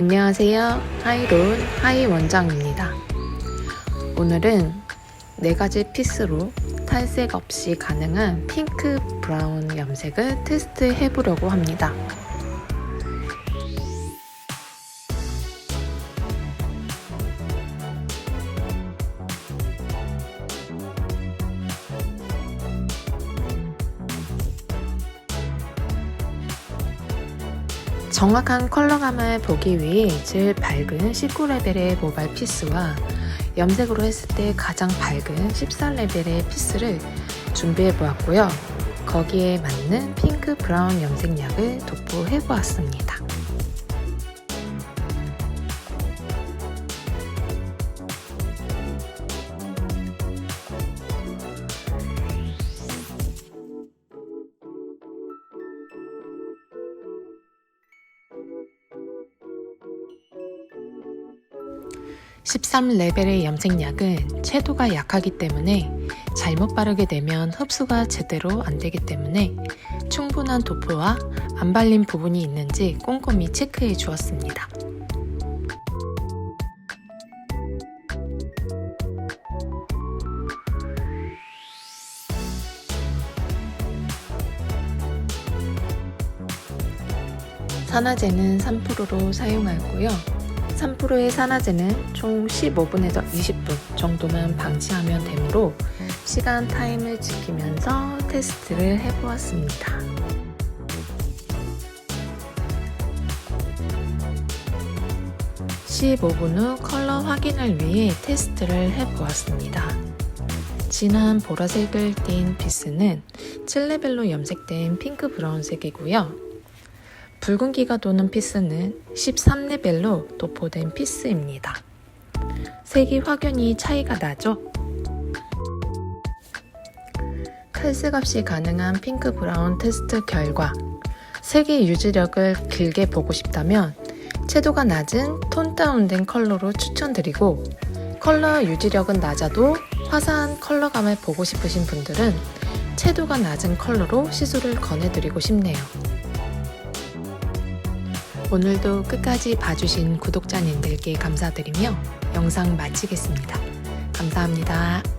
안녕하세요. 하이론 하이 원장입니다. 오늘은 네 가지 피스로 탈색 없이 가능한 핑크 브라운 염색을 테스트 해 보려고 합니다. 정확한 컬러감을 보기 위해 제일 밝은 19레벨의 모발 피스와 염색으로 했을 때 가장 밝은 14레벨의 피스를 준비해 보았고요. 거기에 맞는 핑크 브라운 염색약을 도포해 보았습니다. (13) 레벨의 염색약은 채도가 약하기 때문에 잘못 바르게 되면 흡수가 제대로 안 되기 때문에 충분한 도포와 안 발린 부분이 있는지 꼼꼼히 체크해 주었습니다. 산화제는 3%로 사용하고요. 3%의 산화제는 총 15분에서 20분 정도만 방치하면 되므로 시간 타임을 지키면서 테스트를 해보았습니다. (15분) 후 컬러 확인을 위해 테스트를 해보았습니다. 진한 보라색을 띤 피스는 7레벨로 염색된 핑크 브라운색이고요. 붉은기가 도는 피스는 13레벨로 도포된 피스입니다. 색이 확연히 차이가 나죠? 탈색 없이 가능한 핑크 브라운 테스트 결과 색의 유지력을 길게 보고 싶다면 채도가 낮은 톤 다운된 컬러로 추천드리고 컬러 유지력은 낮아도 화사한 컬러감을 보고 싶으신 분들은 채도가 낮은 컬러로 시술을 권해드리고 싶네요. 오늘도 끝까지 봐주신 구독자님들께 감사드리며 영상 마치겠습니다. 감사합니다.